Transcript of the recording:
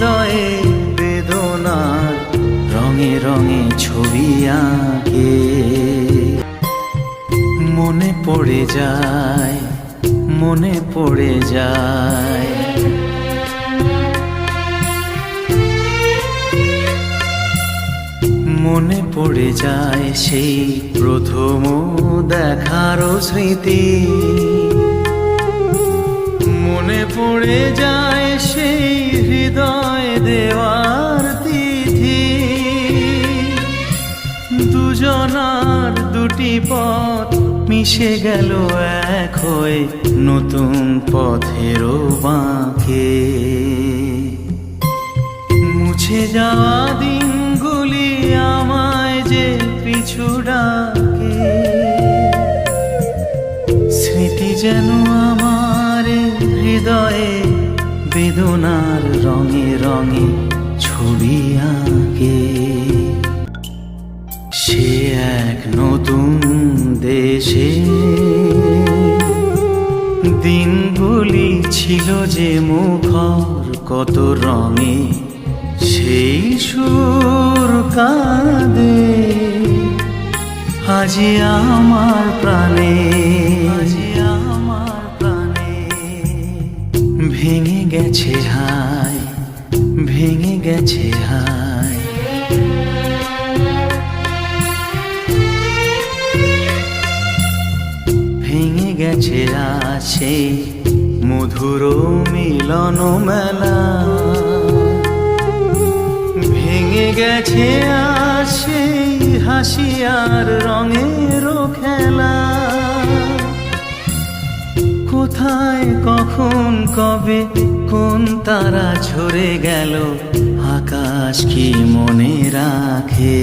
হৃদয়ে বেদনার রঙে রঙে ছবি আঁকে। মনে পড়ে যায়, মনে পড়ে যায়। মনে পড়ে যায় সেই প্রথম দেখারও স্মৃতি। মনে পড়ে যায় সেই হৃদয় দেওয়ার তিথি। দুজনার দুটি পথ মিশে গেল এক হয়ে নতুন পথেরও বাঁকে। মুছে যাওয়া দিনগুলি আমায় যে পিছু ডাকে। স্মৃতি যেন আমার হৃদয়ে বেদনার রঙে রঙে ছবি আঁকে। সে এক নতুন দেশে। দিনগুলি ছিল যে মুখর, কত রঙে সেই সুর কাঁদে। আজি আমার প্রাণে গেছে হায় ভেঙে গেছে হাই ভেঙে গেছে আছে মধুর মিলন মেলা। ভেঙে গেছে আসে, হাসি আর রঙের খেলা। কোথায় কখন কবে কোন তারা ঝরে গেল আকাশ কি মনে রাখে?